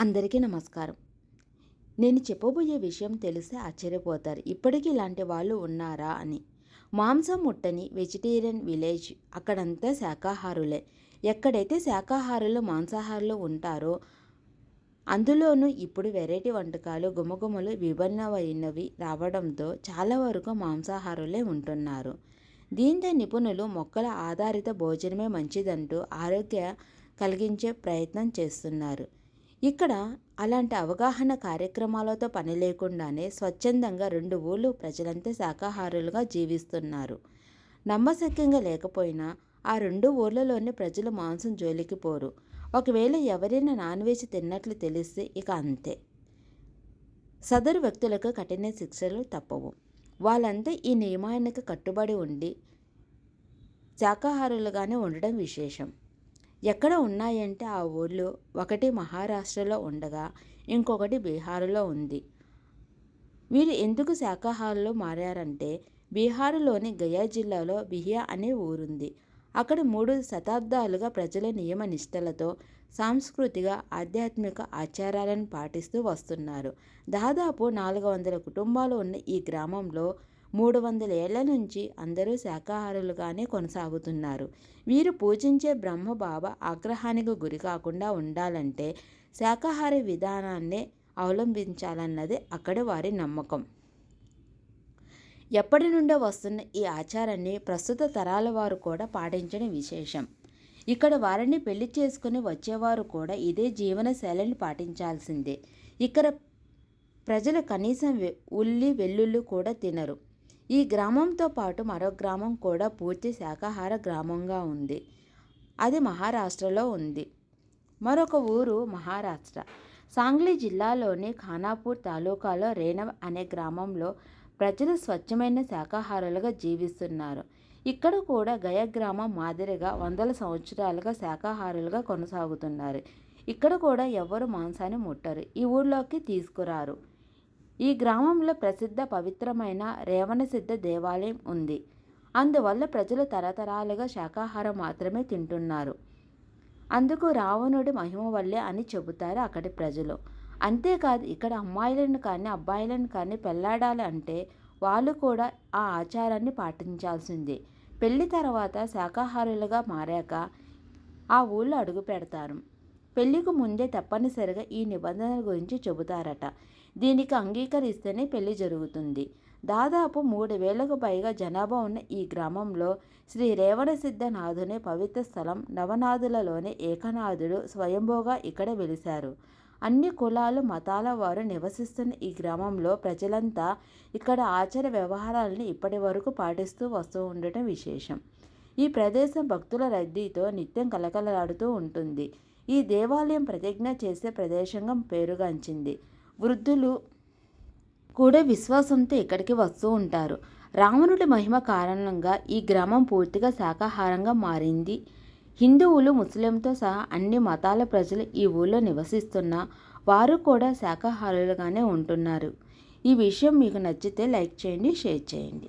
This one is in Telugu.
అందరికీ నమస్కారం. నేను చెప్పబోయే విషయం తెలిస్తే ఆశ్చర్యపోతారు. ఇప్పటికీ ఇలాంటి వాళ్ళు ఉన్నారా అని. మాంసం ముట్టని వెజిటేరియన్ విలేజ్ అక్కడంతా శాకాహారులే. ఎక్కడైతే శాకాహారులు మాంసాహారులు ఉంటారో అందులోనూ ఇప్పుడు వెరైటీ వంటకాలు గుమగుమలు విభిన్నమైనవి రావడంతో చాలా వరకు మాంసాహారులే ఉంటున్నారు. దీంతో నిపుణులు మొక్కల ఆధారిత భోజనమే మంచిదంటూ ఆరోగ్య కలిగించే ప్రయత్నం చేస్తున్నారు. ఇక్కడ అలాంటి అవగాహన కార్యక్రమాలతో పని లేకుండానే స్వచ్ఛందంగా రెండు ఊళ్ళు ప్రజలంతా శాకాహారులుగా జీవిస్తున్నారు. నమ్మశక్యంగా లేకపోయినా ఆ రెండు ఊర్లలోని ప్రజలు మాంసం జోలికి పోరు. ఒకవేళ ఎవరైనా నాన్ వెజ్ తిన్నట్లు తెలిస్తే ఇక అంతే. సదరు వ్యక్తులకు కఠిన శిక్షలు తప్పవు. వాళ్ళంతా ఈ నియమానికి కట్టుబడి ఉండి శాకాహారులుగానే ఉండడం విశేషం. ఎక్కడ ఉన్నాయంటే ఆ ఊళ్ళు ఒకటి మహారాష్ట్రలో ఉండగా ఇంకొకటి బీహారులో ఉంది. వీరు ఎందుకు శాఖాహారులు మారారంటే బీహారులోని గయా జిల్లాలో బిహియా అనే ఊరుంది. అక్కడ మూడు శతాబ్దాలుగా ప్రజల నియమ నిష్టలతో సాంస్కృతిక ఆధ్యాత్మిక ఆచారాలను పాటిస్తూ వస్తున్నారు. దాదాపు నాలుగు వందల కుటుంబాలు ఉన్న ఈ గ్రామంలో మూడు వందల ఏళ్ళ నుంచి అందరూ శాకాహారులుగానే కొనసాగుతున్నారు. వీరు పూజించే బ్రహ్మ బాబా ఆగ్రహానికి గురి కాకుండా ఉండాలంటే శాకాహార విధానాన్నే అవలంబించాలన్నది అక్కడ వారి నమ్మకం. ఎప్పటి నుండో వస్తున్న ఈ ఆచారాన్ని ప్రస్తుత తరాల వారు కూడా పాటించడం విశేషం. ఇక్కడ వారిని పెళ్ళి చేసుకుని వచ్చేవారు కూడా ఇదే జీవనశైలిని పాటించాల్సిందే. ఇక్కడ ప్రజలు కనీసం ఉల్లి వెల్లుల్లి కూడా తినరు. ఈ గ్రామంతో పాటు మరో గ్రామం కూడా పూర్తి శాకాహార గ్రామంగా ఉంది. అది మహారాష్ట్రలో ఉంది. మరొక ఊరు మహారాష్ట్ర. సాంగ్లీ జిల్లాలోని ఖానాపూర్ తాలూకాలో రేణవ్ అనే గ్రామంలో ప్రజలు స్వచ్ఛమైన శాకాహారులుగా జీవిస్తున్నారు. ఇక్కడ కూడా గయ గ్రామం మాదిరిగా వందల సంవత్సరాలుగా శాకాహారులుగా కొనసాగుతున్నారు. ఇక్కడ కూడా ఎవరు మాంసాన్ని ముట్టరు. ఈ ఊర్లోకి తీసుకురారు. ఈ గ్రామంలో ప్రసిద్ధ పవిత్రమైన రేవణసిద్ధ దేవాలయం ఉంది. అందువల్ల ప్రజలు తరతరాలుగా శాకాహారం మాత్రమే తింటున్నారు. అందుకు రావణుడి మహిమ వల్లే అని చెబుతారు అక్కడి ప్రజలు. అంతేకాదు ఇక్కడ అమ్మాయిలను కానీ అబ్బాయిలను కానీ పెళ్ళాడాలి అంటే వాళ్ళు కూడా ఆ ఆచారాన్ని పాటించాల్సిందే. పెళ్ళి తర్వాత శాకాహారులుగా మారాక ఆ ఊళ్ళో అడుగు పెడతారు. పెళ్ళికి ముందే తప్పనిసరిగా ఈ నిబంధనల గురించి చెబుతారట. దీనికి అంగీకరిస్తేనే పెళ్ళి జరుగుతుంది. దాదాపు మూడు వేలకు పైగా జనాభా ఉన్న ఈ గ్రామంలో శ్రీ రేవణసిద్ధనాథుని పవిత్ర స్థలం నవనాథులలోనే ఏకనాథుడు స్వయంభోగా ఇక్కడ వెలిశారు. అన్ని కులాలు మతాల వారు నివసిస్తున్న ఈ గ్రామంలో ప్రజలంతా ఇక్కడ ఆచార వ్యవహారాలను ఇప్పటి వరకు పాటిస్తూ వస్తూ ఉండటం విశేషం. ఈ ప్రదేశం భక్తుల రద్దీతో నిత్యం కలకలలాడుతూ ఉంటుంది. ఈ దేవాలయం ప్రతిజ్ఞ చేసే ప్రదేశంగా పేరుగాంచింది వృద్ధులు కూడా విశ్వాసంతో ఇక్కడికి వస్తూ ఉంటారు. రావణుడి మహిమ కారణంగా ఈ గ్రామం పూర్తిగా శాకాహారంగా మారింది. హిందువులు ముస్లింతో సహా అన్ని మతాల ప్రజలు ఈ ఊళ్ళో నివసిస్తున్న వారు కూడా శాకాహారులుగానే ఉంటున్నారు. ఈ విషయం మీకు నచ్చితే లైక్ చేయండి షేర్ చేయండి.